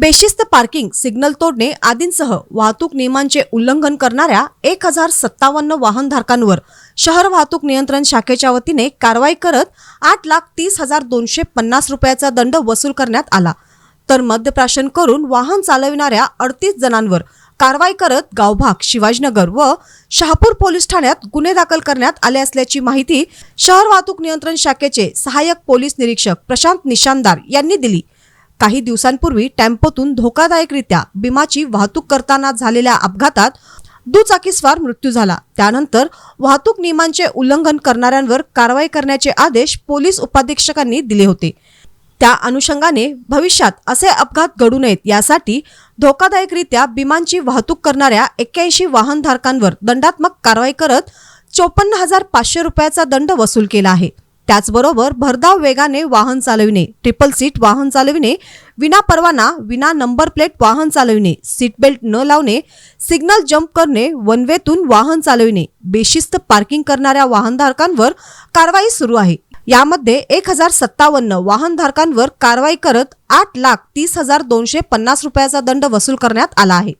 बेशिस्त parking signal तोडणे आदींसह वाहतूक नियमांचे उल्लंघन करणाऱ्या एक हजार सत्तावन्न वाहनधारकांवर शहर वाहतूक नियंत्रण शाखेच्या वतीने कारवाई करत आठ लाख तीस हजार दोनशे पन्नास रुपयाचा दंड वसूल करण्यात आला. तर मद्यप्राशन करून वाहन चालविणाऱ्या अडतीस जणांवर कारवाई करत गावभाग शिवाजीनगर व शहापूर पोलीस ठाण्यात गुन्हे दाखल करण्यात आले असल्याची माहिती शहर वाहतूक नियंत्रण शाखेचे सहाय्यक पोलीस निरीक्षक प्रशांत निशानदार यांनी दिली. काही दिवसांपूर्वी टेम्पोतून धोकादायकरित्या बिमाची वाहतूक करताना झालेल्या अपघातात दुचाकीस्वार मृत्यू झाला. त्यानंतर वाहतूक नियमांचे उल्लंघन करणाऱ्यांवर कारवाई करण्याचे आदेश पोलीस उपाधीक्षकांनी दिले होते. त्या अनुषंगाने भविष्यात असे अपघात घडू नयेत यासाठी धोकादायकरित्या बिमांची वाहतूक करणाऱ्या एक्क्याऐंशी वाहनधारकांवर दंडात्मक कारवाई करत चोपन्न हजार पाचशे रुपयाचा दंड वसूल केला आहे. त्याचबरोबर भरधाव वेगाने वाहन चालविणे ट्रिपल सीट वाहन चालविणे विना परवाना विना नंबर प्लेट वाहन चालविणे सीट बेल्ट न लावणे सिग्नल जम्प करणे वनवेतून वाहन चालविणे. बेशिस्त पार्किंग करणाऱ्या वाहनधारकांवर कारवाई सुरू आहे. यामध्ये एक हजार सत्तावन्न वाहनधारकांवर कारवाई करत आठ लाख तीस हजार दोनशे पन्नास रुपयाचा दंड वसूल करण्यात आला आहे.